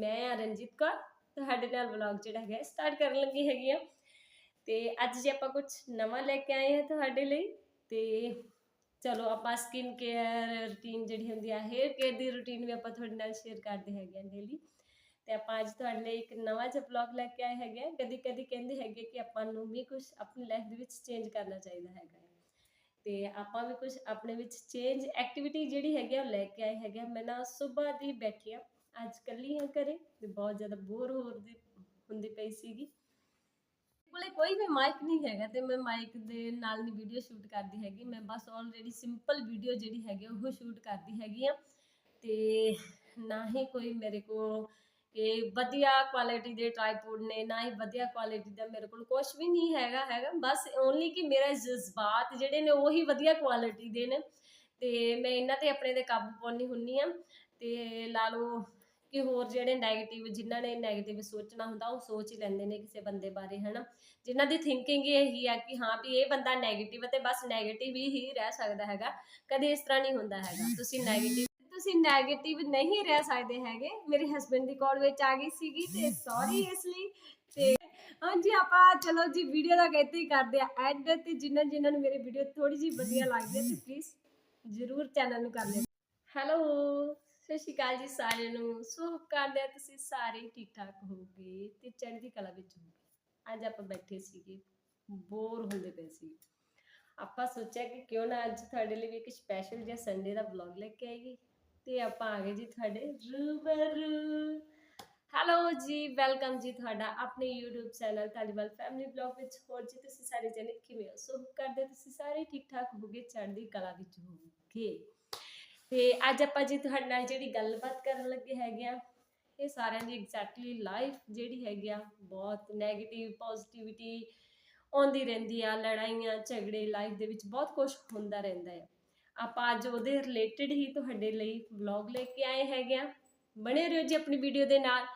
ਮੈਂ ਆ ਰਣਜੀਤ ਕੌਰ, ਤੁਹਾਡੇ ਨਾਲ ਵਲੌਗ ਜਿਹੜਾ ਹੈਗਾ ਸਟਾਰਟ ਕਰਨ ਲੱਗੀ ਹੈਗੀ ਆ ਤੇ ਅੱਜ ਜੇ ਆਪਾਂ ਕੁਝ ਨਵਾਂ ਲੈ ਕੇ ਆਏ ਹਾਂ ਤੁਹਾਡੇ ਲਈ, ਤੇ ਚਲੋ ਆਪਾਂ ਸਕਿਨ ਕੇਅਰ ਰੂਟੀਨ ਜਿਹੜੀ ਹੁੰਦੀ ਆ ਹੇਅਰ ਕੇਅਰ ਦੀ ਰੂਟੀਨ ਵੀ ਆਪਾਂ ਤੁਹਾਡੇ ਨਾਲ ਸ਼ੇਅਰ ਕਰਦੇ ਹੈਗੇ ਆ ਡੇਲੀ ਤੇ ਆਪਾਂ ਅੱਜ ਤੁਹਾਡੇ ਲਈ ਇੱਕ ਨਵਾਂ ਜਿਹਾ ਵਲੌਗ ਲੈ ਕੇ ਆਏ ਹੈਗੇ ਆ ਕਦੀ ਕਦੀ ਕਹਿੰਦੇ ਹੈਗੇ ਕਿ ਆਪਾਂ ਨੂੰ ਵੀ ਕੁਝ ਆਪਣੀ ਲਾਈਫ ਦੇ ਵਿੱਚ ਚੇਂਜ ਕਰਨਾ ਚਾਹੀਦਾ ਹੈਗਾ ਆ। ਤੇ ਆਪਾਂ ਵੀ ਕੁਝ ਆਪਣੇ ਵਿੱਚ ਚੇਂਜ ਐਕਟੀਵਿਟੀ ਜਿਹੜੀ ਹੈਗੀ ਆ, ਉਹ ਲੈ ਕੇ ਆਏ ਹੈਗੇ ਆ। ਮੈਂ ਨਾ ਸਵੇਰ ਦੀ ਬੈਠੀ ਆ ਅੱਜ ਕੱਲੀ ਹਾਂ ਘਰੇ ਤੇ ਬਹੁਤ ਜ਼ਿਆਦਾ ਬੋਰ ਹੋ ਰਹੀ ਹੁੰਦੀ ਪਈ ਸੀਗੀ। ਕੋਲੇ ਕੋਈ ਵੀ ਮਾਈਕ ਨਹੀਂ ਹੈਗਾ ਤੇ ਮੈਂ ਮਾਈਕ ਦੇ ਨਾਲ ਨਹੀਂ ਵੀਡੀਓ ਸ਼ੂਟ ਕਰਦੀ ਹੈਗੀ। ਮੈਂ ਬਸ ਆਲਰੇਡੀ ਸਿੰਪਲ ਵੀਡੀਓ ਜਿਹੜੀ ਹੈਗੀ ਉਹ ਸ਼ੂਟ ਕਰਦੀ ਹੈਗੀ ਆ। ਤੇ ਨਾ ਹੀ ਕੋਈ ਮੇਰੇ ਕੋਲ ਇਹ ਵਧੀਆ ਕੁਆਲਿਟੀ ਦੇ ਟ੍ਰਾਈਪੋਡ ਨੇ, ਨਾ ਹੀ ਵਧੀਆ ਕੁਆਲਿਟੀ ਦਾ ਮੇਰੇ ਕੋਲ ਕੁਝ ਵੀ ਨਹੀਂ ਹੈਗਾ ਹੈਗਾ। ਬਸ ਓਨਲੀ ਕਿ ਮੇਰਾ ਜਜ਼ਬਾਤ ਜਿਹੜੇ ਨੇ ਉਹੀ ਵਧੀਆ ਕੁਆਲਿਟੀ ਦੇ ਨੇ। ਤੇ ਮੈਂ ਇਹਨਾਂ ਤੇ ਆਪਣੇ ਤੇ ਕਾਬੂ ਪਾਉਣੀ ਹੁੰਨੀ ਆ। ਤੇ ਲਾ ਲਓ ਕਿ ਹੋਰ ਜਿਹੜੇ 네ਗੇਟਿਵ ਜਿਨ੍ਹਾਂ ਨੇ 네ਗੇਟਿਵ ਸੋਚਣਾ ਹੁੰਦਾ, ਉਹ ਸੋਚ ਹੀ ਲੈਂਦੇ ਨੇ ਕਿਸੇ ਬੰਦੇ ਬਾਰੇ, ਹਨਾ? ਜਿਨ੍ਹਾਂ ਦੀ ਥਿੰਕਿੰਗ ਇਹ ਹੀ ਆ ਕਿ ਹਾਂ ਵੀ ਇਹ ਬੰਦਾ 네ਗੇਟਿਵ ਤੇ ਬਸ 네ਗੇਟਿਵ ਹੀ ਰਹਿ ਸਕਦਾ ਹੈਗਾ। ਕਦੇ ਇਸ ਤਰ੍ਹਾਂ ਨਹੀਂ ਹੁੰਦਾ ਹੈਗਾ। ਤੁਸੀਂ 네ਗੇਟਿਵ ਤੁਸੀਂ 네ਗੇਟਿਵ ਨਹੀਂ ਰਹਿ ਸਕਦੇ ਹੈਗੇ। ਮੇਰੇ ਹਸਬੰਡ ਦੀ ਕਾਲ ਵਿੱਚ ਆ ਗਈ ਸੀਗੀ ਤੇ ਸੌਰੀ ਇਸ ਲਈ। ਤੇ ਹਾਂਜੀ, ਆਪਾਂ ਚਲੋ ਜੀ ਵੀਡੀਓ ਦਾ ਕਹਿੰਦੇ ਹੀ ਕਰਦੇ ਆ ਐਂਡ ਤੇ ਜਿਨ੍ਹਾਂ ਜਿਨ੍ਹਾਂ ਨੂੰ ਮੇਰੇ ਵੀਡੀਓ ਥੋੜੀ ਜੀ ਵਧੀਆ ਲੱਗਦੀ ਹੈ, ਤੇ ਪਲੀਜ਼ ਜਰੂਰ ਚੈਨਲ ਨੂੰ ਕਰ ਲਿਓ। ਹੈਲੋ ਸਤਿ ਸ਼੍ਰੀ ਅਕਾਲ ਜੀ ਸਾਰਿਆਂ ਨੂੰ। ਸੋ ਕਰਦੇ ਆ ਤੁਸੀਂ ਸਾਰੇ ਠੀਕ ਠਾਕ ਹੋਗੇ ਤੇ ਚੜ੍ਹਦੀ ਕਲਾ ਵਿੱਚ ਹੋਗੇ ਅੱਜ ਆਪਾਂ ਬੈਠੇ ਸੀਗੇ ਬੋਰ ਹੁੰਦੇ ਪਏ ਸੀ। ਆਪਾਂ ਸੋਚਿਆ ਕਿ ਕਿਉਂ ਨਾ ਅੱਜ ਤੁਹਾਡੇ ਲਈ ਵੀ ਇੱਕ ਸਪੈਸ਼ਲ ਜਿਹਾ ਸੰਡੇ ਦਾ ਵਲੌਗ ਲੈ ਕੇ ਆਈਏ ਤੇ ਆਪਾਂ ਆ ਗਏ ਜੀ ਤੁਹਾਡੇ ਰੂਬਰੂ। ਹੈਲੋ ਜੀ ਵੈਲਕਮ ਜੀ ਤੁਹਾਡਾ ਆਪਣੇ YouTube channel Taliwal family vlog ਵਿੱਚ। ਹੋਰ ਜੀ ਤੁਸੀਂ ਸਾਰੇ ਜਣੇ ਕਿਵੇਂ ਹੋ? ਸੋ ਕਰਦੇ ਤੁਸੀਂ ਸਾਰੇ ਠੀਕ ਠਾਕ ਹੋਗੇ ਚੜ੍ਹਦੀ ਕਲਾ ਵਿੱਚ ਹੋਗੇ ਤੇ ਅੱਜ ਆਪਾਂ ਜੀ ਤੁਹਾਡੇ ਨਾਲ ਜਿਹੜੀ ਗੱਲਬਾਤ ਕਰਨ ਲੱਗੇ ਹੈਗੇ ਆ, ਇਹ ਸਾਰਿਆਂ ਦੀ ਐਗਜ਼ੈਕਟਲੀ ਲਾਈਫ ਜਿਹੜੀ ਹੈਗੀ ਆ, ਬਹੁਤ 네ਗੇਟਿਵ ਪੋਜ਼ਿਟਿਵਿਟੀ ਆਉਂਦੀ ਰਹਿੰਦੀ ਆ, ਲੜਾਈਆਂ, ਝਗੜੇ ਲਾਈਫ ਦੇ ਵਿੱਚ ਬਹੁਤ ਕੁਝ ਹੁੰਦਾ ਰਹਿੰਦਾ ਹੈ ਆਪਾਂ ਅੱਜ ਉਹਦੇ ਰਿਲੇਟਡ ਹੀ ਤੁਹਾਡੇ ਲਈ ਵਲੌਗ ਲੈ ਕੇ ਆਏ ਹੈਗੇ ਆ। ਬਣੇ ਰਹੋ ਜੀ ਆਪਣੀ ਵੀਡੀਓ ਦੇ ਨਾਲ।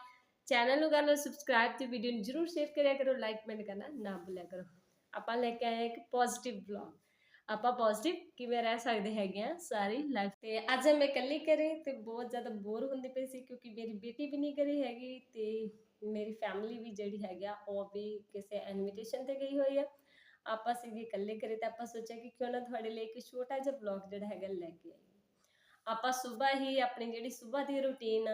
ਚੈਨਲ ਨੂੰ ਕਰ ਲਓ ਸਬਸਕ੍ਰਾਈਬ ਤੇ ਵੀਡੀਓ ਨੂੰ ਜਰੂਰ ਸ਼ੇਅਰ ਕਰਿਆ ਕਰੋ ਲਾਈਕ ਕਮੈਂਟ ਕਰਨਾ ਨਾ ਭੁੱਲਿਆ ਕਰੋ। ਆਪਾਂ ਲੈ ਕੇ ਆਏ ਇੱਕ ਪੋਜ਼ਿਟਿਵ ਵਲੌਗ ਆਪਾਂ ਪੋਜ਼ਿਟਿਵ ਕਿਵੇਂ ਰਹਿ ਸਕਦੇ ਹੈਗੇ ਆ ਸਾਰੀ ਲਾਈਫ ਤੇ ਅੱਜ ਮੈਂ ਇਕੱਲੀ ਕਰੇ ਤੇ ਬਹੁਤ ਜ਼ਿਆਦਾ ਬੋਰ ਹੁੰਦੀ ਪਈ ਸੀ ਕਿਉਂਕਿ ਮੇਰੀ ਬੇਟੀ ਵੀ ਨਹੀਂ ਕਰੀ ਹੈਗੀ ਤੇ ਮੇਰੀ ਫੈਮਿਲੀ ਵੀ ਜਿਹੜੀ ਹੈਗੀ ਆ, ਉਹ ਵੀ ਕਿਸੇ ਇਨਵੀਟੇਸ਼ਨ ਤੇ ਗਈ ਹੋਈ ਆ। ਆਪਾਂ ਸੀਗੇ ਇਕੱਲੇ ਕਰੇ ਤਾਂ ਆਪਾਂ ਸੋਚਿਆ ਕਿ ਕਿਉਂ ਨਾ ਤੁਹਾਡੇ ਲਈ ਇੱਕ ਛੋਟਾ ਜਿਹਾ ਵਲੌਗ ਜਿਹੜਾ ਹੈਗਾ ਲੈ ਕੇ ਆਈਏ। ਆਪਾਂ ਸਵੇਰ ਹੀ ਆਪਣੀ ਜਿਹੜੀ ਸਵੇਰ ਦੀ ਰੁਟੀਨ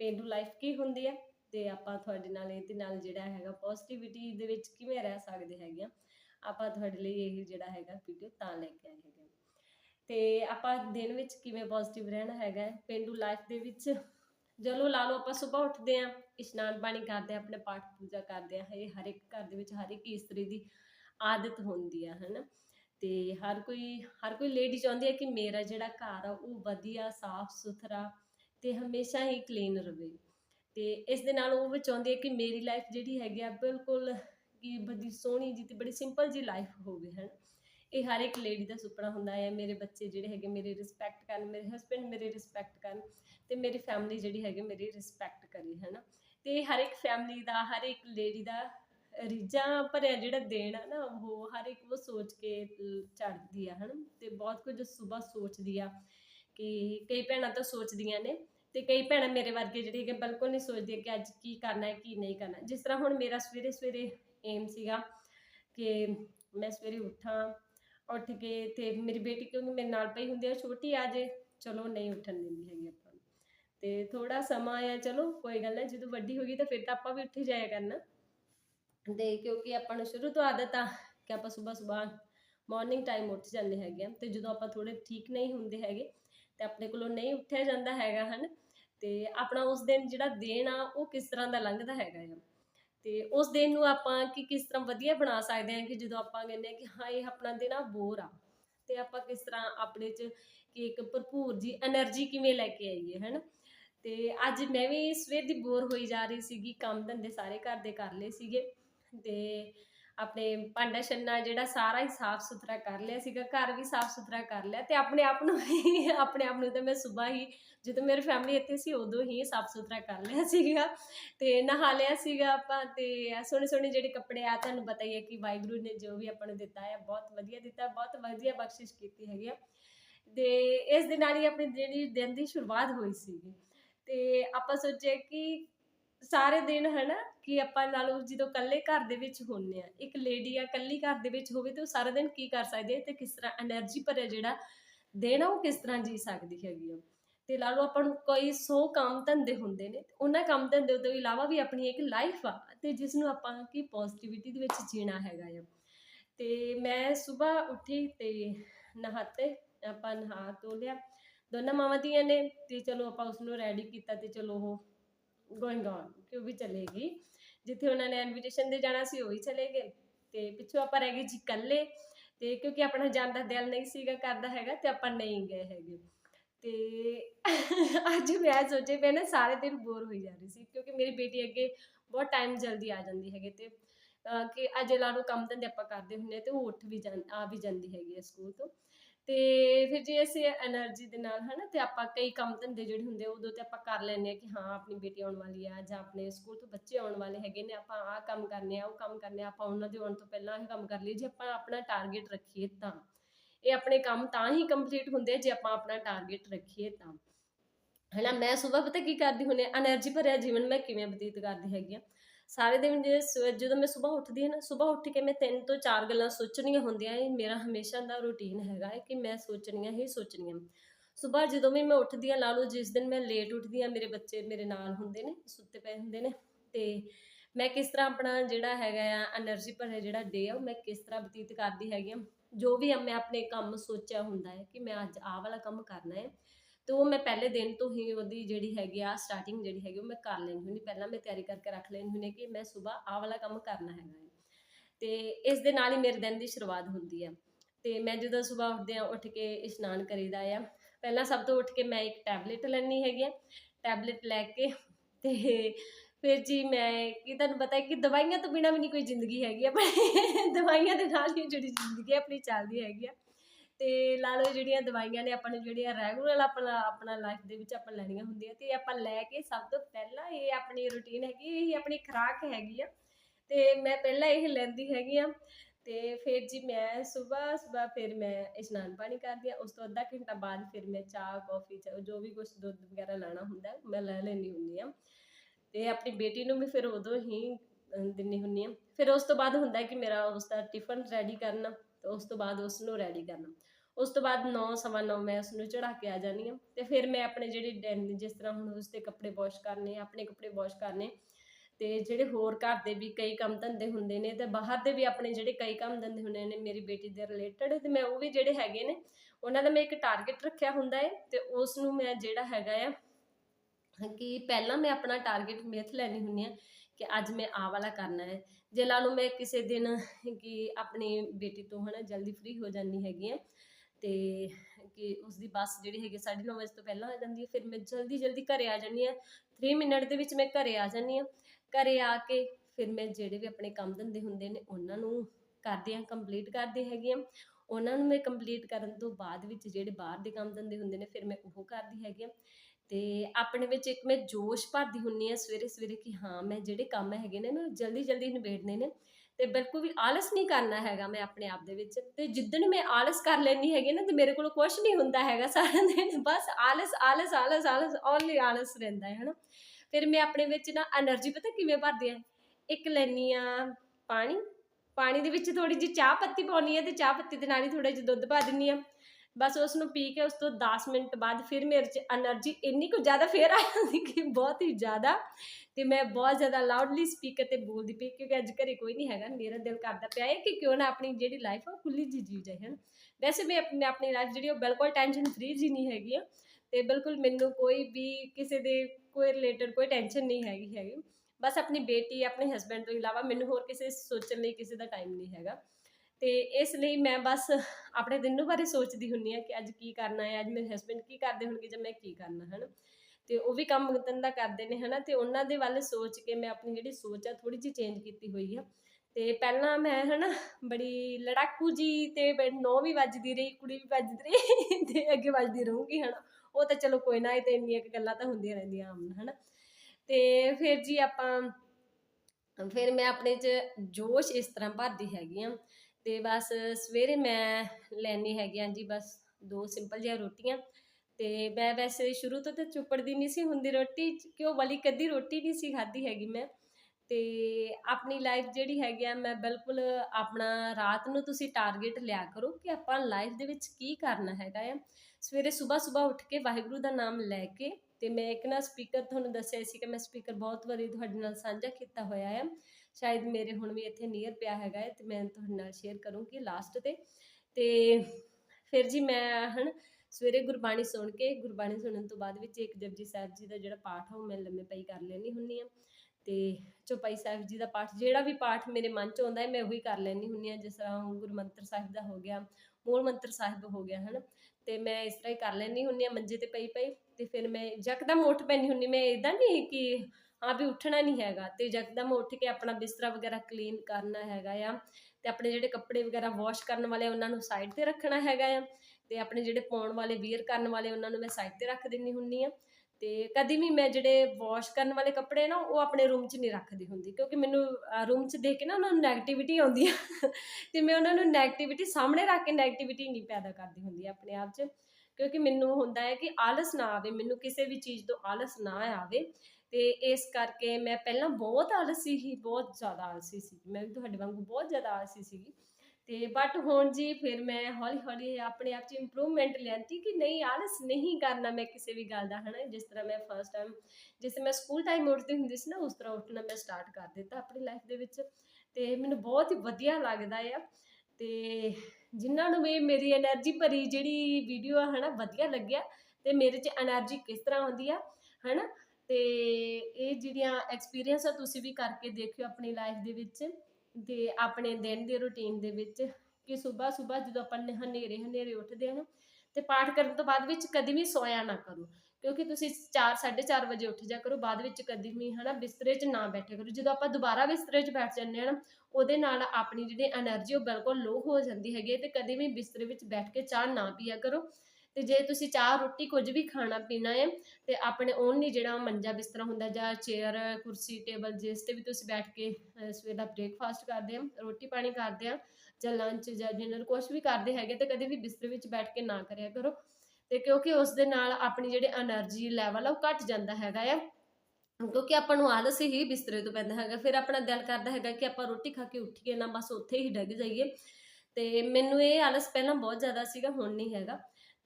ਪੇਂਡੂ ਲਾਈਫ ਕੀ ਹੁੰਦੀ ਹੈ ਤੇ ਆਪਾਂ ਤੁਹਾਡੇ ਨਾਲ ਇਹਦੇ ਨਾਲ ਜਿਹੜਾ ਹੈਗਾ ਪੋਜ਼ਿਟਿਵਿਟੀ ਦੇ ਵਿੱਚ ਕਿਵੇਂ ਰਹਿ ਸਕਦੇ ਹੈਗੇ ਆ। ਆਪਾਂ ਤੁਹਾਡੇ ਲਈ ਇਹ ਜਿਹੜਾ ਹੈਗਾ ਵੀਡੀਓ ਤਾਂ ਲੈ ਕੇ ਆਏ ਹੈਗੇ। ਆ। ਤੇ ਆਪਾਂ ਦਿਨ ਵਿੱਚ ਕਿਵੇਂ ਪੋਜ਼ਿਟਿਵ ਰਹਿਣਾ ਹੈਗਾ ਹੈ, ਪੇਂਡੂ ਲਾਈਫ ਦੇ ਵਿੱਚ। ਚਲੋ ਲਾ ਲਓ ਆਪਾਂ ਸਵੇਰ ਉੱਠਦੇ ਆਂ ਇਸ਼ਨਾਨ ਪਾਣੀ ਕਰਦੇ ਆਂ ਆਪਣੇ ਪਾਠ ਪੂਜਾ ਕਰਦੇ ਆਂ ਇਹ ਹਰ ਇੱਕ ਘਰ ਦੇ ਵਿੱਚ ਹਰ ਇੱਕ ਇਸਤਰੀ ਦੀ ਆਦਤ ਹੁੰਦੀ ਆ ਹਨਾ। ਤੇ ਹਰ ਕੋਈ ਹਰ ਕੋਈ ਲੇਡੀ ਚਾਹੁੰਦੀ ਹੈ ਕਿ ਮੇਰਾ ਜਿਹੜਾ ਘਰ ਆ ਉਹ ਵਧੀਆ ਸਾਫ਼ ਸੁਥਰਾ ਤੇ ਹਮੇਸ਼ਾ ਹੀ ਕਲੀਨ ਰਵੇ। ਤੇ ਇਸ ਦੇ ਨਾਲ ਉਹ ਵੀ ਚਾਹੁੰਦੀ ਹੈ ਕਿ ਮੇਰੀ ਲਾਈਫ ਜਿਹੜੀ ਹੈਗੀ ਆ ਬਿਲਕੁਲ ਕਿ ਬੜੀ ਸੋਹਣੀ ਜੀ ਤੇ ਬੜੀ ਸਿੰਪਲ ਜੀ ਲਾਈਫ ਹੋਵੇ ਹਨ। ਇਹ ਹਰ ਇੱਕ ਲੇਡੀ ਦਾ ਸੁਪਨਾ ਹੁੰਦਾ ਹੈ, ਮੇਰੇ ਬੱਚੇ ਜਿਹੜੇ ਹੈਗੇ ਮੇਰੇ ਰਿਸਪੈਕਟ ਕਰਨ, ਮੇਰੇ ਹਸਬੰਡ ਮੇਰੇ ਰਿਸਪੈਕਟ ਕਰਨ ਤੇ ਮੇਰੀ ਫੈਮਿਲੀ ਜਿਹੜੀ ਹੈਗੀ ਮੇਰੀ ਰਿਸਪੈਕਟ ਕਰੇ, ਹਨਾ। ਤੇ ਹਰ ਇੱਕ ਫੈਮਿਲੀ ਦਾ, ਹਰ ਇੱਕ ਲੇਡੀ ਦਾ ਰੀਝਾਂ ਭਰਿਆ ਜਿਹੜਾ ਦੇਣ ਆ ਨਾ, ਉਹ ਹਰ ਇੱਕ ਉਹ ਸੋਚ ਕੇ ਲ- ਚੜ੍ਹਦੀ ਆ, ਹਨਾ। ਤੇ ਬਹੁਤ ਕੁਝ ਸਵੇਰ ਸੋਚਦੀ ਆ ਕਿ ਕਈ ਭੈਣਾਂ ਤਾਂ ਸੋਚਦੀਆਂ ਨੇ ਤੇ ਕਈ ਭੈਣਾਂ ਮੇਰੇ ਵਰਗੇ ਜਿਹੜੇ ਹੈਗੇ ਬਿਲਕੁਲ ਨਹੀਂ ਸੋਚਦੀਆਂ ਕਿ ਅੱਜ ਕੀ ਕਰਨਾ ਹੈ, ਕੀ ਨਹੀਂ ਕਰਨਾ। ਜਿਸ ਤਰ੍ਹਾਂ ਹੁਣ ਮੇਰਾ ਸਵੇਰੇ ਸਵੇਰੇ ਏਮ ਸੀਗਾ ਕਿ ਮੈਂ ਸਵੇਰੇ ਉੱਠਾਂ, ਉੱਠ ਕੇ ਤੇ ਮੇਰੀ ਬੇਟੀ ਕਿਉਂਕਿ ਮੇਰੇ ਨਾਲ ਪਈ ਹੁੰਦੀ ਆ ਛੋਟੀ ਆ ਜੇ, ਚਲੋ ਨਹੀਂ ਉੱਠਣ ਦਿੰਦੀ ਹੈਗੀ ਆਪਾਂ ਨੂੰ। ਤੇ ਥੋੜਾ ਸਮਾਂ ਆ, ਚਲੋ ਕੋਈ ਗੱਲ ਨਹੀਂ, ਜਦੋਂ ਵੱਡੀ ਹੋ ਗਈ ਤਾਂ ਫਿਰ ਤਾਂ ਆਪਾਂ ਵੀ ਉੱਠ ਜਾਇਆ ਕਰਨਾ। ਤੇ ਕਿਉਂਕਿ ਆਪਾਂ ਨੂੰ ਸ਼ੁਰੂ ਤੋਂ ਆਦਤ ਆ ਕਿ ਆਪਾਂ ਸਵੇਰ ਸਵੇਰ ਮਾਰਨਿੰਗ ਟਾਈਮ ਉੱਠ ਜਾਂਦੇ ਹੈਗੇ ਆ, ਤੇ ਜਦੋਂ ਆਪਾਂ ਥੋੜੇ ਠੀਕ ਨਹੀਂ ਹੁੰਦੇ ਹੈਗੇ, ਤੇ ਆਪਣੇ ਕੋਲੋਂ ਨਹੀਂ ਉੱਠਿਆ ਜਾਂਦਾ ਹੈਗਾ, ਹਨ? ਤੇ ਆਪਣਾ ਉਸ ਦਿਨ ਜਿਹੜਾ ਦਿਨ ਆ, ਉਹ ਕਿਸ ਤਰ੍ਹਾਂ ਦਾ ਲੰਘਦਾ ਹੈਗਾ ਆ। ਤੇ ਉਸ ਦਿਨ ਨੂੰ ਆਪਾਂ ਕਿ ਕਿਸ ਤਰ੍ਹਾਂ ਵਧੀਆ ਬਣਾ ਸਕਦੇ ਹਾਂ ਕਿ ਜਦੋਂ ਆਪਾਂ ਕਹਿੰਦੇ ਹਾਂ ਕਿ ਹਾਂ, ਇਹ ਆਪਣਾ ਦਿਨ ਆ ਬੋਰ ਆ। ਤੇ ਆਪਾਂ ਕਿਸ ਤਰ੍ਹਾਂ ਆਪਣੇ ਚ ਕਿ ਇੱਕ ਭਰਪੂਰ ਜੀ એનર્ਜੀ ਕਿਵੇਂ ਲੈ ਕੇ ਆਈਏ, ਹਨ? ਤੇ ਅੱਜ ਮੈਂ ਵੀ ਸਵੇਰ ਦੀ ਬੋਰ ਹੋਈ ਜਾ ਰਹੀ ਸੀਗੀ, ਕੰਮ ਧੰਦੇ ਸਾਰੇ ਘਰ ਦੇ ਕਰ ਲਏ ਸੀਗੇ। ਤੇ ਆਪਣੇ ਭਾਂਡਾ ਛੰਨਾ ਜਿਹੜਾ ਸਾਰਾ ਹੀ ਸਾਫ਼ ਸੁਥਰਾ ਕਰ ਲਿਆ ਸੀਗਾ, ਘਰ ਵੀ ਸਾਫ਼ ਸੁਥਰਾ ਕਰ ਲਿਆ ਤੇ ਆਪਣੇ ਆਪ ਨੂੰ ਹੀ, ਆਪਣੇ ਆਪ ਨੂੰ ਤਾਂ ਮੈਂ ਸਵੇਰ ਹੀ, ਜਦੋਂ ਮੇਰੀ ਫੈਮਿਲੀ ਇੱਥੇ ਸੀ ਉਦੋਂ ਹੀ ਸਾਫ਼ ਸੁਥਰਾ ਕਰ ਲਿਆ ਸੀਗਾ ਤੇ ਨਹਾ ਲਿਆ ਸੀਗਾ ਆਪਾਂ ਤੇ ਸੋਹਣੇ ਸੋਹਣੇ ਜਿਹੜੇ ਕੱਪੜੇ ਆ, ਤੁਹਾਨੂੰ ਪਤਾ ਹੀ ਹੈ ਕਿ ਵਾਹਿਗੁਰੂ ਨੇ ਜੋ ਵੀ ਆਪਾਂ ਨੂੰ ਦਿੱਤਾ ਹੈ ਬਹੁਤ ਵਧੀਆ ਦਿੱਤਾ, ਬਹੁਤ ਵਧੀਆ ਬਖਸ਼ਿਸ਼ ਕੀਤੀ ਹੈਗੀ ਆ। ਤੇ ਇਸ ਦੇ ਨਾਲ ਹੀ ਆਪਣੀ ਜਿਹੜੀ ਦਿਨ ਦੀ ਸ਼ੁਰੂਆਤ ਹੋਈ ਸੀਗੀ ਤੇ ਆਪਾਂ ਸੋਚਿਆ ਕਿ ਸਾਰੇ ਦਿਨ ਹਨਾ, ਕਿ ਆਪਾਂ ਨਾਲੋਂ ਜਦੋਂ ਇਕੱਲੇ ਘਰ ਦੇ ਵਿੱਚ ਹੁੰਨੇ ਆ ਇੱਕ ਲੇਡੀ ਆ ਇਕੱਲੀ ਘਰ ਦੇ ਵਿੱਚ ਹੋਵੇ ਤੇ ਉਹ ਸਾਰਾ ਦਿਨ ਕੀ ਕਰ ਸਕਦੀ ਹੈ ਤੇ ਕਿਸ ਤਰ੍ਹਾਂ એનર્ਜੀ ਭਰਿਆ ਜਿਹੜਾ ਦਿਨ ਆ ਉਹ ਕਿਸ ਤਰ੍ਹਾਂ ਜੀ ਸਕਦੀ ਹੈਗੀ ਆ। ਤੇ ਲਾ ਲਓ ਆਪਾਂ ਨੂੰ ਕੋਈ 100 ਕੰਮ ਧੰਦੇ ਹੁੰਦੇ ਨੇ, ਉਹਨਾਂ ਕੰਮ ਧੰਦੇ ਤੋਂ ਇਲਾਵਾ ਵੀ ਆਪਣੀ ਇੱਕ ਲਾਈਫ ਆ ਤੇ ਜਿਸ ਨੂੰ ਆਪਾਂ ਕੀ ਪੋਜ਼ਿਟਿਵਿਟੀ ਦੇ ਵਿੱਚ ਜੀਣਾ ਹੈਗਾ ਆ। ਤੇ ਮੈਂ ਸਵੇਰ ਉੱਠੀ ਤੇ ਨਹਾਤੇ, ਆਪਾਂ ਨਹਾ ਧੋ ਲਿਆ, ਦੋਨਾਂ ਮਾਵਾਂ ਦੀਆਂ ਨੇ ਤੇ ਚਲੋ ਆਪਾਂ ਉਸ ਨੂੰ ਰੈਡੀ ਕੀਤਾ ਤੇ ਚਲੋ ਉਹ ਗੋਇੰਗ ਔਨ ਕਿ ਉਹ ਵੀ ਚਲੇਗੀ। ਜਿੱਥੇ ਉਹਨਾਂ ਨੇ ਇਨਵੀਟੇਸ਼ਨ ਦੇ ਜਾਣਾ ਸੀ, ਉਹ ਵੀ ਚਲੇ ਗਏ। ਤੇ ਪਿੱਛੋਂ ਆਪਾਂ ਰਹਿ ਗਏ ਜੀ ਇਕੱਲੇ। ਤੇ ਕਿਉਂਕਿ ਆਪਣਾ ਜਾਣ ਦਾ ਦਿਲ ਨਹੀਂ ਸੀਗਾ ਕਰਦਾ ਹੈਗਾ, ਤੇ ਆਪਾਂ ਨਹੀਂ ਗਏ ਹੈਗੇ। ਤੇ ਅੱਜ ਮੈਂ ਸੋਚੇ ਪਏ ਨਾ, ਸਾਰੇ ਦਿਨ ਬੋਰ ਹੋਈ ਜਾ ਰਹੀ ਸੀ, ਕਿਉਂਕਿ ਮੇਰੀ ਬੇਟੀ ਅੱਗੇ ਬਹੁਤ ਟਾਈਮ ਜਲਦੀ ਆ ਜਾਂਦੀ ਹੈਗੇ ਤੇ ਕਿ ਅੱਜ ਲਾ ਲਓ ਕੰਮ ਧੰਦੇ ਆਪਾਂ ਕਰਦੇ ਹੁੰਦੇ ਆ, ਤੇ ਉਹ ਉੱਠ ਵੀ ਜਾਂ, ਆ ਵੀ ਜਾਂਦੀ ਹੈਗੀ ਹੈ ਸਕੂਲ ਤੋਂ। ਤੇ ਫਿਰ ਜੇ ਅਸੀਂ એનર્ਜੀ ਦੇ ਨਾਲ, ਹਨਾ, ਤੇ ਆਪਾਂ ਕਈ ਕੰਮ ਧੰਦੇ ਜਿਹੜੇ ਹੁੰਦੇ ਉਦੋਂ ਤੇ ਆਪਾਂ ਕਰ ਲੈਂਦੇ ਆ ਕਿ ਹਾਂ, ਆਪਣੀ ਬੇਟੀ ਆਉਣ ਵਾਲੀ ਆ ਜਾਂ ਆਪਣੇ ਸਕੂਲ ਤੋਂ ਬੱਚੇ ਆਉਣ ਵਾਲੇ ਹੈਗੇ ਨੇ, ਆਪਾਂ ਆਹ ਕੰਮ ਕਰਨੇ ਆ, ਉਹ ਕੰਮ ਕਰਨੇ ਆ, ਆਪਾਂ ਉਹਨਾਂ ਦੇ ਆਉਣ ਤੋਂ ਪਹਿਲਾਂ ਇਹ ਕੰਮ ਕਰ ਲਈਏ, ਜੇ ਆਪਾਂ ਆਪਣਾ ਟਾਰਗੇਟ ਰੱਖੀਏ ਤਾਂ। ਇਹ ਆਪਣੇ ਕੰਮ ਤਾਂ ਹੀ ਕੰਪਲੀਟ ਹੁੰਦੇ ਜੇ ਆਪਾਂ ਆਪਣਾ ਟਾਰਗੇਟ ਰੱਖੀਏ ਤਾਂ। ਹਨਾ, ਮੈਂ ਸਵੇਰ ਪਤਾ ਕੀ ਕਰਦੀ ਹੁੰਨੀ ਆ એનર્ਜੀ ਭਰਿਆ ਜੀਵਨ ਮੈਂ ਕਿਵੇਂ ਬਤੀਤ ਕਰਦੀ ਹੈਗੀ ਆ? ਸਾਰੇ ਦਿਨ ਜੇ ਜਦੋਂ ਮੈਂ ਸਵੇਰ ਉੱਠਦੀ ਹਾਂ ਨਾ ਸਵੇਰ ਉੱਠ ਕੇ ਮੈਂ ਤਿੰਨ ਤੋਂ ਚਾਰ ਗੱਲਾਂ ਸੋਚਣੀਆਂ ਹੁੰਦੀਆਂ ਇਹ ਮੇਰਾ ਹਮੇਸ਼ਾ ਦਾ ਰੁਟੀਨ ਹੈਗਾ ਹੈ ਕਿ ਮੈਂ ਸੋਚਣੀਆਂ ਹੀ ਸੋਚਣੀਆਂ। ਸਵੇਰ ਜਦੋਂ ਵੀ ਮੈਂ ਉੱਠਦੀ ਹਾਂ, ਲਾ ਲਓ ਜਿਸ ਦਿਨ ਮੈਂ ਲੇਟ ਉੱਠਦੀ ਹਾਂ, ਮੇਰੇ ਬੱਚੇ ਮੇਰੇ ਨਾਲ ਹੁੰਦੇ ਨੇ, ਸੁੱਤੇ ਪਏ ਹੁੰਦੇ ਨੇ, ਤੇ ਮੈਂ ਕਿਸ ਤਰ੍ਹਾਂ ਆਪਣਾ ਜਿਹੜਾ ਹੈਗਾ ਆ એનર્ਜੀ ਭਰਿਆ ਜਿਹੜਾ ਡੇ ਆ, ਉਹ ਮੈਂ ਕਿਸ ਤਰ੍ਹਾਂ ਬਤੀਤ ਕਰਦੀ ਹੈਗੀ ਆ ਜੋ ਵੀ ਮੈਂ ਆਪਣੇ ਕੰਮ ਸੋਚਿਆ ਹੁੰਦਾ ਹੈ ਕਿ ਮੈਂ ਅੱਜ ਆਹ ਵਾਲਾ ਕੰਮ ਕਰਨਾ ਹੈ। ਤੇ ਉਹ ਮੈਂ ਪਹਿਲੇ ਦਿਨ ਤੋਂ ਹੀ ਉਹਦੀ ਜਿਹੜੀ ਹੈਗੀ ਆ ਸਟਾਰਟਿੰਗ ਜਿਹੜੀ ਹੈਗੀ ਉਹ ਮੈਂ ਕਰ ਲੈਂਦੀ ਹੁੰਦੀ। ਪਹਿਲਾਂ ਮੈਂ ਤਿਆਰੀ ਕਰਕੇ ਰੱਖ ਲੈਂਦੀ ਹੁੰਦੀ ਕਿ ਮੈਂ ਸਵੇਰ ਆਹ ਵਾਲਾ ਕੰਮ ਕਰਨਾ ਹੈਗਾ ਹੈ। ਤੇ ਇਸ ਦੇ ਨਾਲ ਹੀ ਮੇਰੇ ਦਿਨ ਦੀ ਸ਼ੁਰੂਆਤ ਹੁੰਦੀ ਆ। ਤੇ ਮੈਂ ਜਦੋਂ ਸਵੇਰ ਉੱਠਦੇ ਆ ਉੱਠ ਕੇ ਇਸ਼ਨਾਨ ਕਰੀਦਾ ਆ, ਪਹਿਲਾਂ ਸਭ ਤੋਂ ਉੱਠ ਕੇ ਮੈਂ ਇੱਕ ਟੈਬਲੇਟ ਲੈਣੀ ਹੈਗੀ ਆ। ਟੈਬਲੇਟ ਲੈ ਕੇ ਤੇ ਫਿਰ ਜੀ ਮੈਂ ਕਿ ਤੁਹਾਨੂੰ ਪਤਾ ਹੈ ਕਿ ਦਵਾਈਆਂ ਤੋਂ ਬਿਨਾ ਵੀ ਨਹੀਂ ਕੋਈ ਜ਼ਿੰਦਗੀ ਹੈਗੀ ਆਪਣੇ ਦਵਾਈਆਂ ਦੇ ਨਾਲ ਹੀ ਜਿਹੜੀ ਜ਼ਿੰਦਗੀ ਹੈ ਆਪਣੀ ਚੱਲਦੀ ਹੈਗੀ ਆ। ਤੇ ਲਾ ਲਓ ਜਿਹੜੀਆਂ ਦਵਾਈਆਂ ਨੇ ਆਪਾਂ ਨੂੰ ਜਿਹੜੀਆਂ ਰੈਗੂਲਰ ਆਪਣਾ ਆਪਣਾ ਲਾਈਫ ਦੇ ਵਿੱਚ ਆਪਾਂ ਲੈਣੀਆਂ ਹੁੰਦੀਆਂ ਤੇ ਆਪਾਂ ਲੈ ਕੇ ਸਭ ਤੋਂ ਪਹਿਲਾਂ ਇਹ ਆਪਣੀ ਰੁਟੀਨ ਹੈਗੀ ਇਹ ਆਪਣੀ ਖੁਰਾਕ ਹੈਗੀ ਆ। ਤੇ ਮੈਂ ਪਹਿਲਾਂ ਇਹ ਲੈਂਦੀ ਹੈਗੀ ਆ ਤੇ ਫਿਰ ਜੀ ਮੈਂ ਸਵੇਰ ਸਵੇਰ ਫਿਰ ਮੈਂ ਇਸ਼ਨਾਨ ਪਾਣੀ ਕਰਦੀ ਆ ਉਸ ਤੋਂ ਅੱਧਾ ਘੰਟਾ ਬਾਅਦ ਫਿਰ ਮੈਂ ਚਾਹ ਕੌਫੀ ਜੋ ਵੀ ਕੁਝ ਦੁੱਧ ਵਗੈਰਾ ਲੈਣਾ ਹੁੰਦਾ ਮੈਂ ਲੈ ਲੈਣੀ ਹੁੰਦੀ ਆ। ਤੇ ਆਪਣੀ ਬੇਟੀ ਨੂੰ ਵੀ ਫਿਰ ਉਦੋਂ ਹੀ ਅਹ, ਦਿੰਨੀ ਹੁੰਨੀ ਆ। ਫਿਰ ਉਸ ਤੋਂ ਬਾਅਦ ਹੁੰਦਾ ਕਿ ਮੇਰਾ ਉਸ ਦਾ ਟਿਫਨ ਰੈਡੀ ਕਰਨਾ ਤੇ ਉਸ ਤੋਂ ਬਾਅਦ ਉਸ ਨੂੰ ਰੈਡੀ ਕਰਨਾ। ਉਸ ਤੋਂ ਬਾਅਦ 9 ਸਵਾ ਨੌ ਮੈਂ ਉਸ ਨੂੰ ਚੜਾ ਕੇ ਆ ਜਾਨੀ ਆ ਤੇ ਫਿਰ ਮੈਂ ਆਪਣੇ ਜਿਹੜੇ ਡੈਨ ਜਿਸ ਤਰ੍ਹਾਂ ਹੁਣ ਉਸ ਦੇ ਕੱਪੜੇ ਵਾਸ਼ ਕਰਨੇ, ਆਪਣੇ ਕੱਪੜੇ ਵਾਸ਼ ਕਰਨੇ ਤੇ ਜਿਹੜੇ ਹੋਰ ਘਰ ਦੇ ਵੀ ਕਈ ਕੰਮ ਧੰਦੇ ਹੁੰਦੇ ਨੇ ਤੇ ਬਾਹਰ ਦੇ ਵੀ ਆਪਣੇ ਜਿਹੜੇ ਕਈ ਕੰਮ ਧੰਦੇ ਹੁੰਦੇ ਨੇ, ਮੇਰੀ ਬੇਟੀ ਦੇ ਰਿਲੇਟਡ ਤੇ ਮੈਂ ਉਹ ਵੀ ਜਿਹੜੇ ਹੈਗੇ ਨੇ, ਉਹਨਾਂ ਦਾ ਮੈਂ ਇੱਕ ਟਾਰਗੇਟ ਰੱਖਿਆ ਹੁੰਦਾ ਹੈ ਤੇ ਉਸ ਨੂੰ ਮੈਂ ਜਿਹੜਾ ਹੈਗਾ ਆ ਕਿ ਪਹਿਲਾਂ ਮੈਂ ਆਪਣਾ ਟਾਰਗੇਟ ਮਿਥ ਲੈਣੀ ਹੁੰਦੀ ਆ ਕਿ ਅੱਜ ਮੈਂ ਆ ਵਾਲਾ ਕਰਨਾ ਹੈ। ਜੇ ਲਾ ਲਓ ਮੈਂ ਕਿਸੇ ਦਿਨ ਕਿ ਆਪਣੀ ਬੇਟੀ ਤੋਂ ਹਨਾ ਜਲਦੀ ਫ੍ਰੀ ਹੋ ਜਾਂਦੀ ਹੈਗੀ ਆ ਤੇ ਕਿ ਉਸ ਦੀ ਬੱਸ ਜਿਹੜੀ ਹੈਗੀ 9:30 ਵਜੇ ਤੋਂ ਪਹਿਲਾਂ ਆ ਜਾਂਦੀ ਹੈ। ਫਿਰ ਮੈਂ ਜਲਦੀ ਜਲਦੀ ਘਰੇ ਆ ਜਾਂਦੀ ਹਾਂ। 3 ਮਿੰਟ ਦੇ ਵਿੱਚ ਮੈਂ ਘਰੇ ਆ ਜਾਂਦੀ ਹਾਂ। ਘਰੇ ਆ ਕੇ ਫਿਰ ਮੈਂ ਜਿਹੜੇ ਵੀ ਆਪਣੇ ਕੰਮ ਧੰਦੇ ਹੁੰਦੇ ਨੇ, ਉਹਨਾਂ ਨੂੰ ਕਰਦੀ ਆ ਕੰਪਲੀਟ ਕਰਦੀ ਹੈਗੀ ਆ ਉਹਨਾਂ ਨੂੰ ਮੈਂ ਕੰਪਲੀਟ ਕਰਨ ਤੋਂ ਬਾਅਦ ਵਿੱਚ ਜਿਹੜੇ ਬਾਹਰ ਦੇ ਕੰਮ ਧੰਦੇ ਹੁੰਦੇ ਨੇ, ਫਿਰ ਮੈਂ ਉਹ ਕਰਦੀ ਹੈਗੀ ਆ ਤੇ ਆਪਣੇ ਵਿੱਚ ਇੱਕ ਮੈਂ ਜੋਸ਼ ਭਰਦੀ ਹੁੰਨੀ ਆ ਸਵੇਰੇ ਸਵੇਰੇ ਕਿ ਹਾਂ, ਮੈਂ ਜਿਹੜੇ ਕੰਮ ਹੈਗੇ ਨੇ, ਮੈਂ ਜਲਦੀ ਜਲਦੀ ਨਿਬੇੜਨੇ ਨੇ। ਤੇ ਬਿਲਕੁਲ ਵੀ ਆਲਸ ਨਹੀਂ ਕਰਨਾ ਹੈਗਾ ਮੈਂ ਆਪਣੇ ਆਪ ਦੇ ਵਿੱਚ। ਤੇ ਜਿੱਦਣ ਮੈਂ ਆਲਸ ਕਰ ਲੈਣੀ ਹੈਗੀ ਨਾ, ਤੇ ਮੇਰੇ ਕੋਲ ਕੁਝ ਨਹੀਂ ਹੁੰਦਾ ਹੈਗਾ ਸਾਰਾ ਦਿਨ। ਬਸ ਆਲਸ ਆਲਸ ਆਲਸ ਆਲਸ ਓਨਲੀ ਆਲਸ ਰਹਿੰਦਾ ਹੈ, ਹਨਾ। ਫਿਰ ਮੈਂ ਆਪਣੇ ਵਿੱਚ ਨਾ એનર્ਜੀ ਪਤਾ ਕਿਵੇਂ ਭਰਦੀ ਆ ਇੱਕ ਲੈਣੀ ਆ ਪਾਣੀ। ਪਾਣੀ ਦੇ ਵਿੱਚ ਥੋੜੀ ਜਿਹੀ ਚਾਹ ਪੱਤੀ ਪਾਉਣੀ ਹੈ ਤੇ ਚਾਹ ਪੱਤੀ ਦੇ ਨਾਲ ਹੀ ਥੋੜਾ ਜਿਹਾ ਦੁੱਧ ਪਾ ਦਿੰਨੀ ਆ ਬਸ ਉਸ ਨੂੰ ਪੀ ਕੇ ਉਸ ਤੋਂ 10 ਮਿੰਟ ਬਾਅਦ ਫਿਰ ਮੇਰੇ ਚ એનર્ਜੀ ਇੰਨੀ ਕੁ ਜ਼ਿਆਦਾ ਫੇਰ ਆ ਜਾਂਦੀ ਕਿ ਬਹੁਤ ਹੀ ਜ਼ਿਆਦਾ ਤੇ ਮੈਂ ਬਹੁਤ ਜ਼ਿਆਦਾ ਲਾਊਡਲੀ ਸਪੀਕਰ ਤੇ ਬੋਲਦੀ ਪਈ ਕਿਉਂਕਿ ਅੱਜ ਘਰੇ ਕੋਈ ਨਹੀਂ ਹੈਗਾ, ਮੇਰਾ ਦਿਲ ਕਰਦਾ ਪਿਆ ਹੈ ਕਿ ਕਿਉਂ ਨਾ ਆਪਣੀ ਜਿਹੜੀ ਲਾਈਫ ਆ ਉਹ ਖੁੱਲੀ ਜੀ ਜੀ ਜਾਏ, ਹਨ? ਵੈਸੇ ਮੈਂ ਆਪਣੀ ਆਪਣੀ ਲਾਈਫ ਜਿਹੜੀ ਉਹ ਬਿਲਕੁਲ ਟੈਨਸ਼ਨ ਫ੍ਰੀ ਜੀ ਨਹੀਂ ਹੈਗੀ ਆ ਤੇ ਬਿਲਕੁਲ ਮੈਨੂੰ ਕੋਈ ਵੀ ਕਿਸੇ ਦੇ ਕੋਈ ਰਿਲੇਟਡ ਕੋਈ ਟੈਨਸ਼ਨ ਨਹੀਂ ਹੈਗੀ ਹੈਗੀ। ਬਸ ਆਪਣੀ ਬੇਟੀ, ਆਪਣੇ ਹਸਬੰਡ ਤੋਂ ਇਲਾਵਾ ਮੈਨੂੰ ਹੋਰ ਕਿਸੇ ਸੋਚਣ ਲਈ ਕਿਸੇ ਦਾ ਟਾਈਮ ਨਹੀਂ ਹੈਗਾ। ਤੇ ਇਸ ਲਈ ਮੈਂ ਬਸ ਆਪਣੇ ਦਿਨ ਨੂੰ ਬਾਰੇ ਸੋਚਦੀ ਹੁੰਨੀ ਆ ਕਿ ਅੱਜ ਕੀ ਕਰਨਾ ਹੈ, ਅੱਜ ਮੇਰੇ ਹਸਬੰਡ ਕੀ ਕਰਦੇ ਹੋਣਗੇ ਜਾਂ ਮੈਂ ਕੀ ਕਰਨਾ, ਹਨ? ਤੇ ਉਹ ਵੀ ਕੰਮ ਧੰਦਾ ਕਰਦੇ ਨੇ, ਹਨਾ, ਤੇ ਉਹਨਾਂ ਦੇ ਵੱਲ ਸੋਚ ਕੇ ਮੈਂ ਆਪਣੀ ਜਿਹੜੀ ਸੋਚ ਆ ਥੋੜੀ ਜਿਹੀ ਚੇਂਜ ਕੀਤੀ ਹੋਈ ਆ। ਤੇ ਪਹਿਲਾਂ ਮੈਂ, ਹਨਾ, ਬੜੀ ਲੜਾਕੂ ਜੀ ਤੇ ਨੌ ਵੀ ਵੱਜਦੀ ਰਹੀ, ਕੁੜੀ ਵੀ ਵੱਜਦੀ ਰਹੀ ਤੇ ਅੱਗੇ ਵੱਜਦੀ ਰਹੂਗੀ, ਹਨਾ। ਉਹ ਤਾਂ ਚਲੋ ਕੋਈ ਨਾ, ਇਹ ਤੇ ਇੰਨੀਆਂ ਕੁ ਗੱਲਾਂ ਤਾਂ ਹੁੰਦੀਆਂ ਰਹਿੰਦੀਆਂ ਆਮ, ਹਨਾ। ਤੇ ਫਿਰ ਜੀ ਆਪਾਂ, ਫਿਰ ਮੈਂ ਆਪਣੇ 'ਚ ਜੋਸ਼ ਇਸ ਤਰ੍ਹਾਂ ਭਰਦੀ ਹੈਗੀ ਆ ਤੇ ਬਸ ਸਵੇਰੇ ਮੈਂ ਲੈਣੀ ਹੈਗੀ ਆ ਜੀ ਬਸ ਦੋ ਸਿੰਪਲ ਜਿਹੀਆਂ ਰੋਟੀਆਂ ਤੇ ਮੈਂ ਵੈਸੇ ਸ਼ੁਰੂ ਤੋਂ ਤਾਂ ਚੁੱਪੜਦੀ ਨਹੀਂ ਸੀ ਹੁੰਦੀ ਰੋਟੀ, ਕਿਉਂ ਵਾਲੀ ਕਦੀ ਰੋਟੀ ਨਹੀਂ ਸੀ ਖਾਧੀ ਹੈਗੀ ਮੈਂ। ਤੇ ਆਪਣੀ ਲਾਈਫ ਜਿਹੜੀ ਹੈਗੀ ਆ, ਮੈਂ ਬਿਲਕੁਲ ਆਪਣਾ ਰਾਤ ਨੂੰ ਤੁਸੀਂ ਟਾਰਗੇਟ ਲਿਆ ਕਰੋ ਕਿ ਆਪਾਂ ਲਾਈਫ ਦੇ ਵਿੱਚ ਕੀ ਕਰਨਾ ਹੈਗਾ ਆ। ਸਵੇਰੇ ਸਵੇਰ ਸਵੇਰ ਉੱਠ ਕੇ ਵਾਹਿਗੁਰੂ ਦਾ ਨਾਮ ਲੈ ਕੇ ਤੇ ਮੈਂ ਇੱਕ ਨਾ ਸਪੀਕਰ ਤੁਹਾਨੂੰ ਦੱਸਿਆ ਸੀ ਕਿ ਮੈਂ ਸਪੀਕਰ ਬਹੁਤ ਵਾਰੀ ਤੁਹਾਡੇ ਨਾਲ ਸਾਂਝਾ ਕੀਤਾ ਹੋਇਆ ਹੈ ਸ਼ਾਇਦ ਮੇਰੇ ਹੁਣ ਵੀ ਇੱਥੇ ਨੀਅਰ ਪਿਆ ਹੈਗਾ ਹੈ ਤੇ ਮੈਂ ਤੁਹਾਡੇ ਨਾਲ ਸ਼ੇਅਰ ਕਰੂੰਗੀ ਲਾਸਟ ਤੇ। ਤੇ ਫਿਰ ਜੀ ਮੈਂ ਹਨ ਸਵੇਰੇ ਗੁਰਬਾਣੀ ਸੁਣ ਕੇ, ਗੁਰਬਾਣੀ ਸੁਣਨ ਤੋਂ ਬਾਅਦ ਵਿੱਚ ਇੱਕ ਜਪਜੀ ਸਾਹਿਬ ਜੀ ਦਾ ਜਿਹੜਾ ਪਾਠ ਆ, ਉਹ ਮੈਂ ਲੰਮੇ ਪਈ ਕਰ ਲੈਣੀ ਹੁੰਨੀ ਆ ਤੇ ਚੌਪਾਈ ਸਾਹਿਬ ਜੀ ਦਾ ਪਾਠ, ਜਿਹੜਾ ਵੀ ਪਾਠ ਮੇਰੇ ਮਨ ਚ ਆਉਂਦਾ ਹੈ, ਮੈਂ ਉਹੀ ਕਰ ਲੈਣੀ ਹੁੰਨੀ ਆ ਜਿਸ ਤਰ੍ਹਾਂ ਹੁਣ ਗੁਰਮੰਤਰ ਸਾਹਿਬ ਦਾ ਹੋ ਗਿਆ, ਮੂਲ ਮੰਤਰ ਸਾਹਿਬ ਹੋ ਗਿਆ, ਹਨ। ਤੇ ਮੈਂ ਇਸ ਤਰ੍ਹਾਂ ਹੀ ਕਰ ਲੈਣੀ ਹੁੰਨੀ ਆ ਮੰਜੇ ਤੇ ਪਈ ਪਈ। ਤੇ ਫਿਰ ਮੈਂ ਯਕਦਮ ਉੱਠ ਪੈਣੀ ਹੁੰਨੀ ਮੈਂ ਇਦਾਂ ਨਹੀਂ ਕਿ ਹਾਂ ਵੀ ਉੱਠਣਾ ਨਹੀਂ ਹੈਗਾ। ਤੇ ਯਕਦਮ ਉੱਠ ਕੇ ਆਪਣਾ ਬਿਸਤਰਾ ਵਗੈਰਾ ਕਲੀਨ ਕਰਨਾ ਹੈਗਾ ਆ। ਤੇ ਆਪਣੇ ਜਿਹੜੇ ਕੱਪੜੇ ਵਗੈਰਾ ਵਾਸ਼ ਕਰਨ ਵਾਲੇ ਉਹਨਾਂ ਨੂੰ ਸਾਈਡ ਤੇ ਰੱਖਣਾ ਹੈਗਾ ਆ। ਤੇ ਆਪਣੇ ਜਿਹੜੇ ਪਾਉਣ ਵਾਲੇ ਵੀਅਰ ਕਰਨ ਵਾਲੇ, ਉਹਨਾਂ ਨੂੰ ਮੈਂ ਸਾਈਡ ਤੇ ਰੱਖ ਦਿੰਨੀ ਹੁੰਨੀ ਆ ਤੇ ਕਦੀ ਵੀ ਮੈਂ ਜਿਹੜੇ ਵਾਸ਼ ਕਰਨ ਵਾਲੇ ਕੱਪੜੇ ਨਾ, ਉਹ ਆਪਣੇ ਰੂਮ 'ਚ ਨਹੀਂ ਰੱਖਦੀ ਹੁੰਦੀ, ਕਿਉਂਕਿ ਮੈਨੂੰ ਰੂਮ 'ਚ ਦੇਖ ਕੇ ਨਾ ਉਹਨਾਂ ਨੂੰ ਨੈਗੇਟਿਵਿਟੀ ਆਉਂਦੀ ਆ। ਤੇ ਮੈਂ ਉਹਨਾਂ ਨੂੰ ਨੈਗੇਟਿਵਿਟੀ ਸਾਹਮਣੇ ਰੱਖ ਕੇ ਨੈਗੇਟਿਵਿਟੀ ਨਹੀਂ ਪੈਦਾ ਕਰਦੀ ਹੁੰਦੀ ਆਪਣੇ ਆਪ 'ਚ, ਕਿਉਂਕਿ ਮੈਨੂੰ ਹੁੰਦਾ ਹੈ ਕਿ ਆਲਸ ਨਾ ਆਵੇ, ਮੈਨੂੰ ਕਿਸੇ ਵੀ ਚੀਜ਼ ਤੋਂ ਆਲਸ ਨਾ ਆਵੇ। ਤੇ ਇਸ ਕਰਕੇ ਮੈਂ ਪਹਿਲਾਂ ਬਹੁਤ ਆਲਸੀ ਸੀ, ਬਹੁਤ ਜ਼ਿਆਦਾ ਆਲਸੀ ਸੀ। ਮੈਂ ਵੀ ਤੁਹਾਡੇ ਵਾਂਗੂ ਬਹੁਤ ਜ਼ਿਆਦਾ ਆਲਸੀ ਸੀਗੀ। ਤੇ ਬਟ ਹੁਣ ਜੀ ਫਿਰ ਮੈਂ ਹੌਲੀ ਹੌਲੀ ਆਪਣੇ ਆਪ 'ਚ ਇੰਪਰੂਵਮੈਂਟ ਲੈਂਦੀ ਕਿ ਨਹੀਂ, ਆਲਸ ਨਹੀਂ ਕਰਨਾ ਮੈਂ ਕਿਸੇ ਵੀ ਗੱਲ ਦਾ, ਹਨਾ? ਜਿਸ ਤਰ੍ਹਾਂ ਮੈਂ ਫਸਟ ਟਾਈਮ ਜਿਸ ਮੈਂ ਸਕੂਲ ਟਾਈਮ ਉੱਠਦੀ ਹੁੰਦੀ ਸੀ ਨਾ, ਉਸ ਤਰ੍ਹਾਂ ਉੱਠਣਾ ਮੈਂ ਸਟਾਰਟ ਕਰ ਦਿੱਤਾ ਆਪਣੀ ਲਾਈਫ ਦੇ ਵਿੱਚ ਤੇ ਮੈਨੂੰ ਬਹੁਤ ਹੀ ਵਧੀਆ ਲੱਗਦਾ ਆ ਤੇ ਜਿਨ੍ਹਾਂ ਨੂੰ ਵੀ ਮੇਰੀ એનર્ਜੀ ਭਰੀ ਜਿਹੜੀ ਵੀਡੀਓ ਆ, ਹਨਾ, ਵਧੀਆ ਲੱਗਿਆ ਤੇ ਮੇਰੇ 'ਚ એનર્ਜੀ ਕਿਸ ਤਰ੍ਹਾਂ ਆਉਂਦੀ ਆ, ਹਨਾ? ਤੇ ਇਹ ਜਿਹੜੀਆਂ ਐਕਸਪੀਰੀਅੰਸ ਆ, ਤੁਸੀਂ ਵੀ ਕਰਕੇ ਦੇਖਿਓ ਆਪਣੀ ਲਾਈਫ ਦੇ ਵਿੱਚ। ਦੇ ਆਪਣੇ ਦਿਨ ਦੀ ਰੁਟੀਨ ਦੇ ਵਿੱਚ ਕਿ ਸਵੇਰ ਸਵੇਰ ਜਦੋਂ ਆਪਾਂ ਹਨੇਰੇ ਹਨੇਰੇ ਉੱਠਦੇ ਹਾਂ ਤੇ ਪਾਠ ਕਰਨ ਤੋਂ ਬਾਅਦ ਵਿੱਚ ਕਦੀ ਵੀ ਸੋਇਆ ਨਾ ਕਰੋ। ਕਿਉਂਕਿ ਤੁਸੀਂ 4 4:30 ਵਜੇ ਉੱਠ ਜਾ ਕਰੋ, ਬਾਅਦ ਵਿੱਚ ਕਦੀ ਵੀ ਹਨਾ ਬਿਸਤਰੇ 'ਚ ਨਾ ਬੈਠੇ ਕਰੋ। ਜਦੋਂ ਆਪਾਂ ਦੁਬਾਰਾ ਬਿਸਤਰੇ 'ਚ ਬੈਠ ਜਾਂਦੇ ਹਾਂ ਉਹਦੇ ਨਾਲ ਆਪਣੀ ਜਿਹੜੀ એનર્ਜੀ ਉਹ ਬਿਲਕੁਲ ਲੋ ਹੋ ਜਾਂਦੀ ਹੈਗੀ ਤੇ ਕਦੀ ਵੀ ਬਿਸਤਰੇ ਵਿੱਚ ਬੈਠ ਕੇ ਚਾਹ ਨਾ ਪੀਆ ਕਰੋ। ਤੇ ਜੇ ਤੁਸੀਂ ਚਾਹ, ਰੋਟੀ ਕੁਝ ਵੀ ਖਾਣਾ ਪੀਣਾ ਹੈ, ਤੇ ਆਪਣੇ ਓਨ ਓਨਲੀ ਜਿਹੜਾ ਮੰਜਾ ਬਿਸਤਰਾ ਹੁੰਦਾ ਜਾਂ ਚੇਅਰ ਕੁਰਸੀ ਟੇਬਲ ਜਿਸ ਤੇ ਵੀ ਤੁਸੀਂ ਬੈਠ ਕੇ ਸਵੇਰ ਦਾ ਬ੍ਰੇਕਫਾਸਟ ਕਰਦੇ ਆ ਰੋਟੀ ਪਾਣੀ ਕਰਦੇ ਆ ਜਾਂ ਲੰਚ ਜਾਂ ਡਿਨਰ ਕੁਝ ਵੀ ਕਰਦੇ ਹੈਗੇ ਤੇ ਕਦੇ ਵੀ ਬਿਸਤਰੇ ਵਿੱਚ ਬੈਠ ਕੇ ਨਾ ਕਰਿਆ ਕਰੋ। ਤੇ ਕਿਉਂਕਿ ਉਸ ਦੇ ਨਾਲ ਆਪਣੀ ਜਿਹੜੇ એનર્ਜੀ ਲੈਵਲ ਆ ਉਹ ਘਟ ਜਾਂਦਾ ਹੈਗਾ ਆ। ਕਿਉਂਕਿ ਆਪਾਂ ਨੂੰ ਆਲਸ ਹੀ ਬਿਸਤਰੇ ਤੋਂ ਪੈਂਦਾ ਹੈਗਾ, ਫਿਰ ਆਪਣਾ ਦਿਲ ਕਰਦਾ ਹੈਗਾ ਕਿ ਆਪਾਂ ਰੋਟੀ ਖਾ ਕੇ ਉੱਠੀਏ ਨਾ, ਬਸ ਉੱਥੇ ਹੀ ਡੱਗ ਜਾਈਏ। ਤੇ ਮੈਨੂੰ ਇਹ ਆਲਸ ਪਹਿਲਾਂ ਬਹੁਤ ਜ਼ਿਆਦਾ ਸੀਗਾ, ਹੁਣ ਨਹੀਂ ਹੈਗਾ।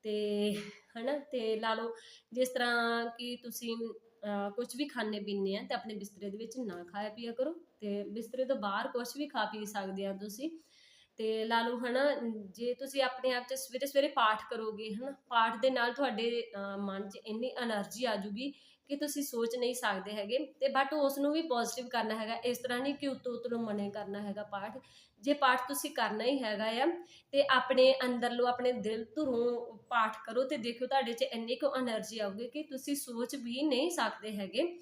ਤੇ ਹਨਾ, ਤੇ ਲਾ ਲਓ ਜਿਸ ਤਰ੍ਹਾਂ ਕਿ ਤੁਸੀਂ ਕੁਝ ਵੀ ਖਾਣੇ ਪੀਣੇ ਆ ਤੇ ਆਪਣੇ ਬਿਸਤਰੇ ਦੇ ਵਿੱਚ ਨਾ ਖਾਇਆ ਪੀਆ ਕਰੋ ਤੇ ਬਿਸਤਰੇ ਤੋਂ ਬਾਹਰ ਕੁਝ ਵੀ ਖਾ ਪੀ ਸਕਦੇ ਆ ਤੁਸੀਂ। ਤੇ ਲਾ ਲਓ ਹਨਾ, ਜੇ ਤੁਸੀਂ ਆਪਣੇ ਆਪ 'ਚ ਸਵੇਰੇ ਸਵੇਰੇ ਪਾਠ ਕਰੋਗੇ ਹਨਾ, ਪਾਠ ਦੇ ਨਾਲ ਤੁਹਾਡੇ ਮਨ 'ਚ ਇੰਨੀ એનર્ਜੀ ਆ ਜੂਗੀ ਕਿ ਤੁਸੀਂ ਸੋਚ ਨਹੀਂ ਸਕਦੇ ਹੈਗੇ ਤੇ ਬਟ ਉਸ ਨੂੰ ਵੀ ਪੋਜ਼ਿਟਿਵ ਕਰਨਾ ਹੈਗਾ, ਇਸ ਤਰ੍ਹਾਂ ਨਹੀਂ ਕਿ ਉਤੋਂ ਉਤੋਂ ਮਨੇ ਕਰਨਾ ਹੈਗਾ ਪਾਠ। ਜੇ ਪਾਠ ਤੁਸੀਂ ਕਰਨਾ ਹੀ ਹੈਗਾ ਆ, ਤੇ ਆਪਣੇ ਅੰਦਰ ਲੋ ਆਪਣੇ ਦਿਲ ਧੁਰੋਂ ਪਾਠ ਕਰੋ ਤੇ ਦੇਖੋ ਤੁਹਾਡੇ 'ਚ ਇੰਨੀ ਕੁ એનર્ਜੀ ਆਊਗੀ ਕਿ ਤੁਸੀਂ ਸੋਚ ਵੀ ਨਹੀਂ ਸਕਦੇ ਹੈਗੇ।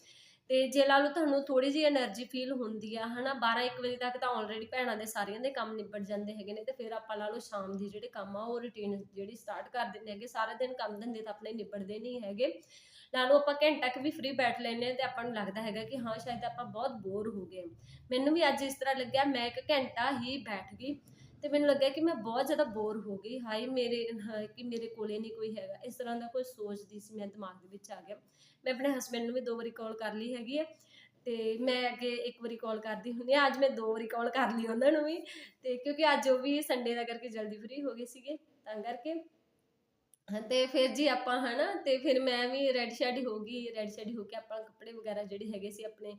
ਤੇ ਜੇ ਲਾ ਲਓ ਤੁਹਾਨੂੰ ਥੋੜੀ ਜਿਹੀ એનર્ਜੀ ਫੀਲ ਹੁੰਦੀ ਆ, ਹਨਾ 12 1 ਵਜੇ ਤੱਕ ਤਾਂ ਆਲਰੇਡੀ ਭੈਣਾਂ ਦੇ ਸਾਰਿਆਂ ਦੇ ਕੰਮ ਨਿਬੜ ਜਾਂਦੇ ਹੈਗੇ ਨੇ ਤੇ ਫਿਰ ਆਪਾਂ ਲਾ ਲਓ ਸ਼ਾਮ ਦੀ ਜਿਹੜੇ ਕੰਮ ਆ, ਉਹ ਰੁਟੀਨ ਜਿਹੜੀ ਸਟਾਰਟ ਕਰ ਦਿੰਦੇ ਹੈਗੇ, ਸਾਰਾ ਦਿਨ ਕੰਮ ਧੰਦੇ ਤਾਂ ਆਪਣੇ ਨਿਬੜਦੇ ਨਹੀਂ ਹੈਗੇ। ਲਾ ਲਓ ਆਪਾਂ ਘੰਟਾ ਕੁ ਵੀ ਫ੍ਰੀ ਬੈਠ ਲੈਨੇ ਆ ਤੇ ਆਪਾਂ ਨੂੰ ਲੱਗਦਾ ਹੈਗਾ ਕਿ ਹਾਂ, ਸ਼ਾਇਦ ਆਪਾਂ ਬਹੁਤ ਬੋਰ ਹੋ ਗਏ ਮੈਨੂੰ ਵੀ ਅੱਜ ਇਸ ਤਰ੍ਹਾਂ ਲੱਗਿਆ, ਮੈਂ ਇੱਕ ਘੰਟਾ ਹੀ ਬੈਠ ਗਈ ਤੇ ਮੈਨੂੰ ਲੱਗਿਆ ਕਿ ਮੈਂ ਬਹੁਤ ਜ਼ਿਆਦਾ ਬੋਰ ਹੋ ਗਈ। ਹਾਈ ਮੇਰੇ ਕਿ ਮੇਰੇ ਕੋਲੇ ਨਹੀਂ ਕੋਈ ਹੈਗਾ। ਇਸ ਤਰ੍ਹਾਂ ਦਾ ਕੋਈ ਸੋਚਦੀ ਸੀ ਮੈਂ, ਦਿਮਾਗ ਦੇ ਵਿੱਚ ਆ ਗਿਆ। ਮੈਂ ਆਪਣੇ ਹਸਬੰਡ ਨੂੰ ਵੀ ਦੋ ਵਾਰੀ ਕਾਲ ਕਰ ਲਈ ਹੈਗੀ ਹੈ ਤੇ ਮੈਂ ਅੱਗੇ ਇੱਕ ਵਾਰੀ ਕਾਲ ਕਰਦੀ ਹੁੰਦੀ ਆ ਅੱਜ ਮੈਂ ਦੋ ਵਾਰੀ ਕਾਲ ਕਰ ਲਈ ਉਹਨਾਂ ਨੂੰ ਵੀ ਤੇ ਕਿਉਂਕਿ ਅੱਜ ਉਹ ਵੀ ਸੰਡੇ ਦਾ ਕਰਕੇ ਜਲਦੀ ਫ੍ਰੀ ਹੋ ਗਏ ਸੀਗੇ, ਤਾਂ ਕਰਕੇ ਤੇ ਫਿਰ ਜੀ ਆਪਾਂ ਹਨਾ, ਤੇ ਫਿਰ ਮੈਂ ਵੀ ਰੈੱਡ ਸ਼ੈਡ ਹੋ ਗਈ ਰੈੱਡ ਸ਼ੈਡ ਹੋ ਕੇ ਆਪਾਂ ਕੱਪੜੇ ਵਗੈਰਾ ਜਿਹੜੇ ਹੈਗੇ ਸੀ ਆਪਣੇ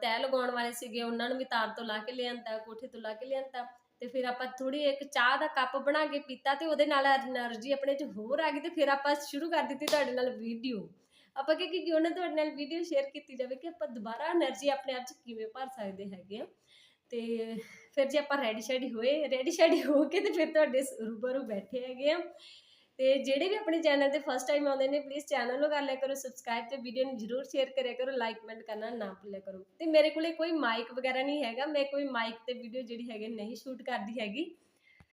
ਤੈਅ ਲਗਾਉਣ ਵਾਲੇ ਸੀਗੇ, ਉਹਨਾਂ ਨੂੰ ਵੀ ਤਾਰ ਤੋਂ ਲਾ ਕੇ ਲਿਆਂਦਾ, ਕੋਠੇ ਤੋਂ ਲਾ ਕੇ ਲਿਆਂਦਾ, ਤੇ ਫਿਰ ਆਪਾਂ ਥੋੜੀ ਇੱਕ ਚਾਹ ਦਾ ਕੱਪ ਬਣਾ ਕੇ ਪੀਤਾ ਤੇ ਉਹਦੇ ਨਾਲ એનર્ਜੀ ਆਪਣੇ ਚ ਹੋਰ ਆ ਗਈ ਤੇ ਫਿਰ ਆਪਾਂ ਸ਼ੁਰੂ ਕਰ ਦਿੱਤੀ ਤੁਹਾਡੇ ਨਾਲ ਵੀਡੀਓ ਆਪਾਂ ਕਿ ਕਿ ਉਹਨਾਂ ਤੁਹਾਡੇ ਨਾਲ ਵੀਡੀਓ ਸ਼ੇਅਰ ਕੀਤੀ ਜਾਵੇ ਕਿ ਆਪਾਂ ਦੁਬਾਰਾ એનર્ਜੀ ਆਪਣੇ ਆਪ ਚ ਕਿਵੇਂ ਭਰ ਸਕਦੇ ਹੈਗੇ ਆ ਤੇ ਫਿਰ ਜੇ ਆਪਾਂ ਰੈਡੀ ਸ਼ੈਡੀ ਹੋਏ ਰੈਡੀ ਸ਼ੈਡੀ ਹੋ ਕੇ ਤੇ ਫਿਰ ਤੁਹਾਡੇ ਰੂਬਰੂ ਬੈਠੇ ਹੈਗੇ ਆ ਤੇ ਜਿਹੜੇ ਵੀ ਆਪਣੇ ਚੈਨਲ ਤੇ ਫਸਟ ਟਾਈਮ ਆਉਂਦੇ ਨੇ ਪਲੀਜ਼ ਚੈਨਲ ਨੂੰ ਕਰ ਲਿਆ ਕਰੋ ਸਬਸਕ੍ਰਾਈਬ ਤੇ ਵੀਡੀਓ ਨੂੰ ਜਰੂਰ ਸ਼ੇਅਰ ਕਰਿਆ ਕਰੋ ਲਾਈਕ ਕਮੈਂਟ ਕਰਨਾ ਨਾ ਭੁੱਲਿਆ ਕਰੋ। ਤੇ ਮੇਰੇ ਕੋਲੇ ਕੋਈ ਮਾਈਕ ਵਗੈਰਾ ਨਹੀਂ ਹੈਗਾ, ਮੈਂ ਕੋਈ ਮਾਈਕ ਤੇ ਵੀਡੀਓ ਜਿਹੜੀ ਹੈਗੇ ਨਹੀਂ ਸ਼ੂਟ ਕਰਦੀ ਹੈਗੀ।